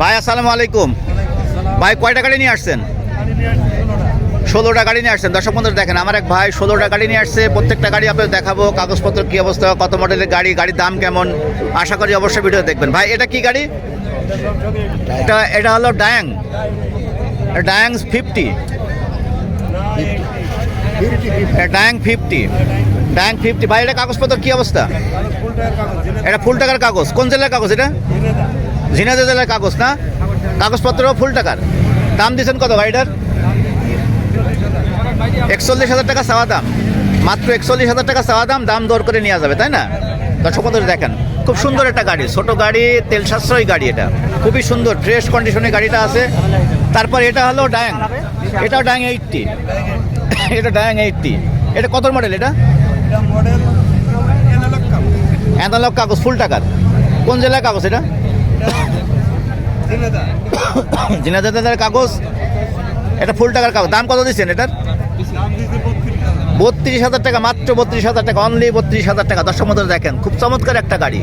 ভাই, আসসালামু আলাইকুম। ভাই, কয়টা গাড়ি নিয়ে আসছেন? ষোলোটা গাড়ি নিয়ে আসছেন। দর্শক বন্ধুরা, দেখেন, আমার এক ভাই ষোলোটা গাড়ি নিয়ে আসছে। প্রত্যেকটা গাড়ি আপনাদের দেখাবো, কাগজপত্র কী অবস্থা, কত মডেলের গাড়ি, গাড়ির দাম কেমন? আশা করি অবশ্যই ভিডিও দেখবেন। ভাই, এটা কি গাড়ি? এটা এটা হলো Dayang Dayang fifty Dayang fifty Dayang fifty ভাই, এটা কাগজপত্র কী অবস্থা? এটা ফুল টাকার কাগজ। কোন জেলার কাগজ এটা? ঝিনাইদহ জেলার কাগজ না? কাগজপত্র ফুল টাকার। দাম দিয়েছেন কত গাড়িটার একচল্লিশ হাজার টাকা চাওয়া দাম। মাত্র একচল্লিশ হাজার টাকা চাওয়া দাম দাম দর করে নেওয়া যাবে তাই না? দর্শক বন্ধুরা দেখেন খুব সুন্দর একটা গাড়ি ছোট গাড়ি তেল সাশ্রয়ী গাড়ি এটা। খুবই সুন্দর ফ্রেশ কন্ডিশনে গাড়িটা আছে। তারপর এটা হলো ডায়াং এটাও ডায়াং এইটটি। এটা ডায়াং এইটটি। এটা কত মডেল এটা? অ্যানালগ কাগজ। ফুল টাকার। কোন জেলার কাগজ এটা? জিনাদাদের কাগজ? এটা ফুল টাকার কাগজ। দাম কত দিচ্ছেন এটার? বত্রিশ হাজার টাকা, মাত্র বত্রিশ হাজার টাকা অনলি বত্রিশ হাজার টাকা। দর্শক মধ্যে দেখেন, খুব চমৎকার একটা গাড়ি।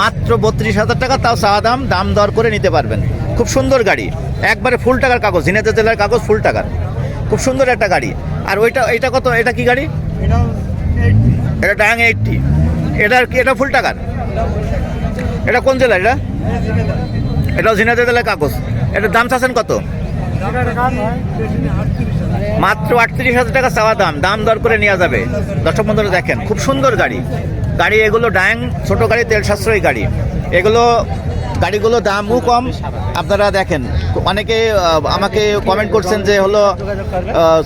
মাত্র বত্রিশ হাজার টাকা, তাও চাওয়া দাম দাম দর করে নিতে পারবেন। খুব সুন্দর গাড়ি। একবারে ফুল টাকার কাগজ ঝিনাইদহ জেলার কাগজ, ফুল টাকার। খুব সুন্দর একটা গাড়ি। আর ওইটা, এটা কত, এটা কি গাড়ি? এটা ডায়াং এইটটি এটার এটা ফুল টাকার? এটা কোন জেলা এটা? এটাও ঝিনাইদহ জেলার কাগজ। এটার দাম চাচ্ছেন কত? মাত্র আটত্রিশ হাজার টাকা চাওয়া দাম। দাম দর করে নেওয়া যাবে। দর্শক বন্ধুরা দেখেন, খুব সুন্দর গাড়ি। গাড়ি এগুলো ডায়াং ছোট গাড়ি, তেল সাশ্রয়ী গাড়ি। এগুলো গাড়িগুলো দামও কম। আপনারা দেখেন, অনেকে আমাকে কমেন্ট করছেন যে হলো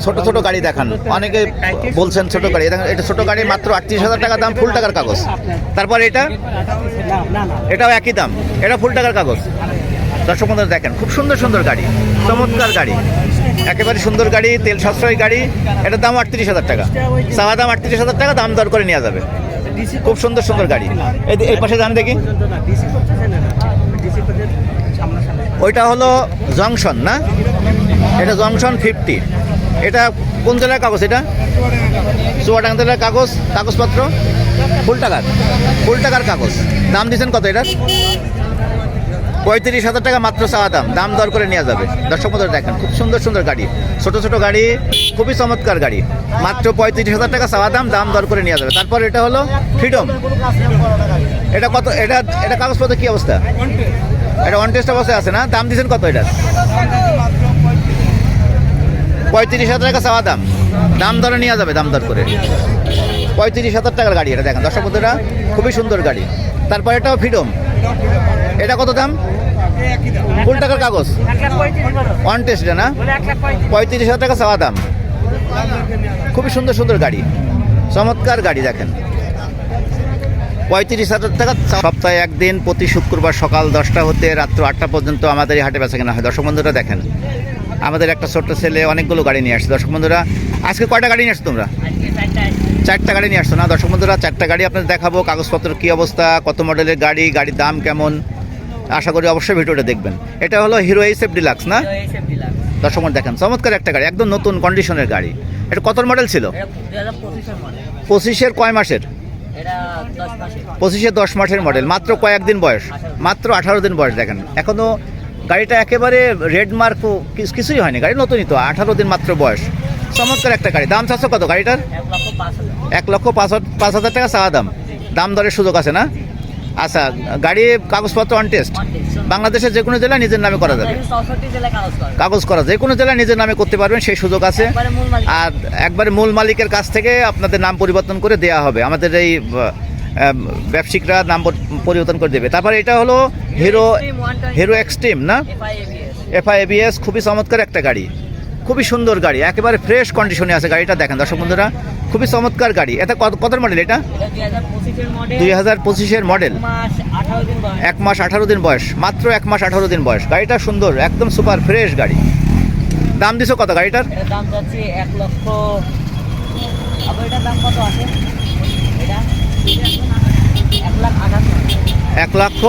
ছোট ছোট গাড়ি দেখান। অনেকে বলছেন ছোট গাড়ি। দেখেন, এটা ছোট গাড়ি মাত্র আটত্রিশ হাজার টাকা দাম ফুল টাকার কাগজ। তারপর এটা? এটাও একই দাম। এটা ফুল টাকার কাগজ। দর্শক বন্ধুরা, দেখেন, খুব সুন্দর সুন্দর গাড়ি, চমৎকার গাড়ি। একেবারে সুন্দর গাড়ি, তেল সাশ্রয়ী গাড়ি। এটার দাম আটত্রিশ হাজার টাকা। চাওয়া দাম আটত্রিশ হাজার টাকা, দাম দর করে নেওয়া যাবে। খুব সুন্দর সুন্দর গাড়ি। এই পাশে যান দেখি। ওইটা হলো জংশন, না? এটা জংশন ফিফটি এটা কোন জেলার কাগজ এটা? চুয়াডাঙ্গা জেলার কাগজ, কাগজপত্র? ফুল টাকার ফুল টাকার কাগজ। দাম দিয়েছেন কত এটার পঁয়ত্রিশ হাজার টাকা মাত্র চাওয়া দাম। দাম দর করে নেওয়া যাবে। দর্শক বন্ধুরা দেখেন, খুব সুন্দর সুন্দর গাড়ি। ছোট ছোট গাড়ি, খুবই চমৎকার গাড়ি। মাত্র পঁয়ত্রিশ হাজার টাকা চাওয়া দাম দাম দর করে নেওয়া যাবে। তারপর এটা হলো ফ্রিডম এটা কত, এটা এটা কাগজপত্র কি অবস্থা? এটা ওয়ান টেস্ট অবস্থায় আছে না? দাম দিচ্ছেন কত এটা? পঁয়ত্রিশ হাজার টাকা চাওয়া দাম। দাম দরে নেওয়া যাবে, দাম দর করে। পঁয়ত্রিশ হাজার টাকার গাড়ি এটা দেখেন। দর্শক বন্ধুরা, খুবই সুন্দর গাড়ি। তারপর এটাও ফ্রিডম। এটা কত দাম? ফুল টাকার কাগজ। ওয়ান টেস্ট না? পঁয়ত্রিশ হাজার টাকা চাওয়া দাম। খুবই সুন্দর সুন্দর গাড়ি। চমৎকার গাড়ি দেখেন। পঁয়ত্রিশ হাজার টাকা সপ্তাহে একদিন প্রতি শুক্রবার সকাল দশটা হতে রাত্র আটটা পর্যন্ত আমাদের এই হাটে বেচা কেনা হয়। দর্শক বন্ধুরা দেখেন, আমাদের একটা ছোট্ট ছেলে অনেকগুলো গাড়ি নিয়ে আসছে। দর্শক বন্ধুরা আজকে কয়টা গাড়ি নিয়ে আসছো তোমরা? চারটা গাড়ি নিয়ে আসছো না? দর্শক বন্ধুরা চারটা গাড়ি আপনাদের দেখাবো কাগজপত্র কী অবস্থা কত মডেলের গাড়ি গাড়ির দাম কেমন? আশা করি অবশ্যই ভিডিওটা দেখবেন। এটা হলো হিরো এইসএফ ডিলাক্স না? দর্শক বন্ধু দেখেন চমৎকার একটা গাড়ি একদম নতুন কন্ডিশনের গাড়ি। এটা কত মডেল ছিল? পঁচিশের কয় মাসের? পঁচিশে দশ মাসের মডেল মাত্র কয়েকদিন বয়স মাত্র আঠারো দিন বয়স দেখেন। এখনও গাড়িটা একেবারে রেড মার্ক কিছুই হয়নি গাড়ি নতুনই তো আঠারো দিন মাত্র বয়স। চমৎকার একটা গাড়ি। দাম চাচ্ছ কত গাড়িটার? এক লক্ষ পাঁচ হাজার- পাঁচ হাজার টাকা চাওয়া দাম। দাম দরের সুযোগ আছে না? আচ্ছা গাড়ি কাগজপত্র অন টেস্ট বাংলাদেশের যে কোনো জেলায় নিজের নামে করা যাবে। কাগজ করা যে কোনো জেলায় নিজের নামে করতে পারবেন সেই সুযোগ আছে। আর একবারে মূল মালিকের কাছ থেকে আপনাদের নাম পরিবর্তন করে দেওয়া হবে। আমাদের এই ব্যবসায়িকরা নাম পরিবর্তন করে দেবে। তারপরে এটা হলো হিরো হিরো এক্সট্রিম না? এফআই এবিএস খুবই চমৎকার একটা গাড়ি। খুবই সুন্দর গাড়ি একেবারে ফ্রেশ কন্ডিশনে আছে গাড়িটা দেখেন। দর্শক বন্ধুরা খুবই চমৎকার গাড়ি। এটা কত কত মডেল এটা? দুই হাজার পঁচিশের মডেল এক মাস আঠারো দিন বয়স। মাত্র এক মাস আঠারো দিন বয়স। গাড়িটা সুন্দর একদম সুপার ফ্রেশ গাড়ি। দাম দিছো কত গাড়িটার? দাম যাচ্ছে এক লক্ষ। দাম কত আছে? এক লক্ষ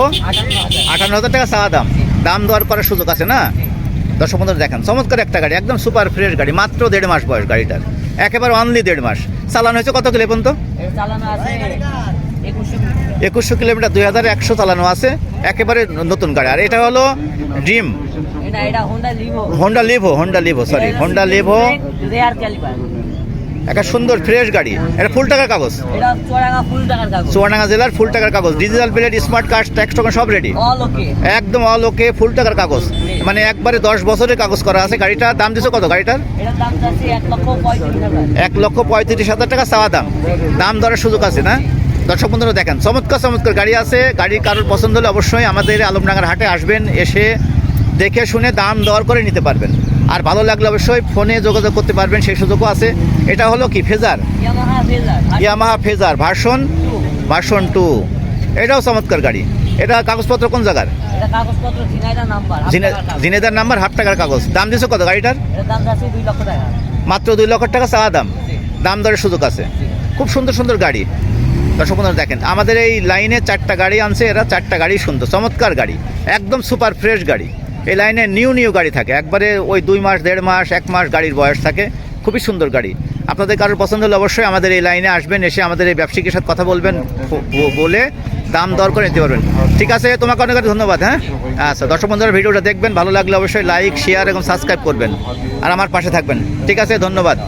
আটান্ন হাজার। টাকা চাওয়া দাম। দাম দর করার সুযোগ আছে না? দর্শক বন্ধুরা দেখেন চমৎকার একটা গাড়ি একদম সুপার ফ্রেশ গাড়ি মাত্র দেড় মাস বয়স গাড়িটার। একেবারে অনলি দেড় মাস। চালানো হয়েছে কত কিলো পর্যন্ত? একুশশো কিলোমিটার দুই হাজার একশো চালানো আছে একেবারে নতুন গাড়ি। আর এটা হলো Dream Honda Livo Honda Livo Honda Livo sorry Honda Livo একটা সুন্দর ফ্রেশ গাড়ি। এটা ফুল টাকার কাগজ। এটা চড়াঙ্গা ফুল টাকার কাগজ। চুয়াডাঙ্গা জেলার ফুল টাকার কাগজ। Digital plate smart card tax token সব রেডি অল ওকে একদম অল ওকে ফুল টাকার কাগজ। মানে একবারে দশ বছরের কাগজ করা আছে। গাড়িটার দাম দিছো কত? গাড়িটার? এটার দাম চাচ্ছি এক লক্ষ পঁয়ত্রিশ হাজার। এক লক্ষ পঁয়ত্রিশ হাজার টাকা চাওয়া দাম। দাম দরের সুযোগ আছে না? দর্শক বন্ধুরা দেখেন চমৎকার চমৎকার গাড়ি আছে। গাড়ি কারোর পছন্দ হলে অবশ্যই আমাদের আলমডাঙ্গার হাটে আসবেন এসে দেখে শুনে দাম দর করে নিতে পারবেন। আর ভালো লাগলে অবশ্যই ফোনে যোগাযোগ করতে পারবেন সেই সুযোগও আছে। এটা হলো কি Fazer? Yamaha Fazer version version two এটাও চমৎকার গাড়ি। এটা কাগজপত্র কোন জায়গার। জিনেদার নাম্বার হাফ টাকার কাগজ। দাম দিছো কত গাড়িটার? মাত্র দুই লক্ষ টাকা চাওয়া দাম। দাম দরের সুযোগ আছে। খুব সুন্দর সুন্দর গাড়ি। দর্শক বন্ধুরা দেখেন আমাদের এই লাইনে চারটা গাড়ি আনছে এরা চারটা গাড়ি সুন্দর চমৎকার গাড়ি। একদম সুপার ফ্রেশ গাড়ি। এই লাইনে নিউ নিউ গাড়ি থাকে। একবারে ওই দুই মাস, দেড় মাস, এক মাস গাড়ির বয়স থাকে। খুবই সুন্দর গাড়ি। আপনাদের কারোর পছন্দ হলে অবশ্যই আমাদের এই লাইনে আসবেন, এসে আমাদের এই ব্যবসায়ীর সাথে কথা বলবেন বলে দাম দর করে নিতে পারবেন। ঠিক আছে, তোমাকে অনেক অনেক ধন্যবাদ হ্যাঁ? আচ্ছা দর্শক বন্ধুরা, ভিডিওটা দেখবেন, ভালো লাগলে অবশ্যই লাইক শেয়ার এবং সাবস্ক্রাইব করবেন। আর আমার পাশে থাকবেন। ঠিক আছে, ধন্যবাদ।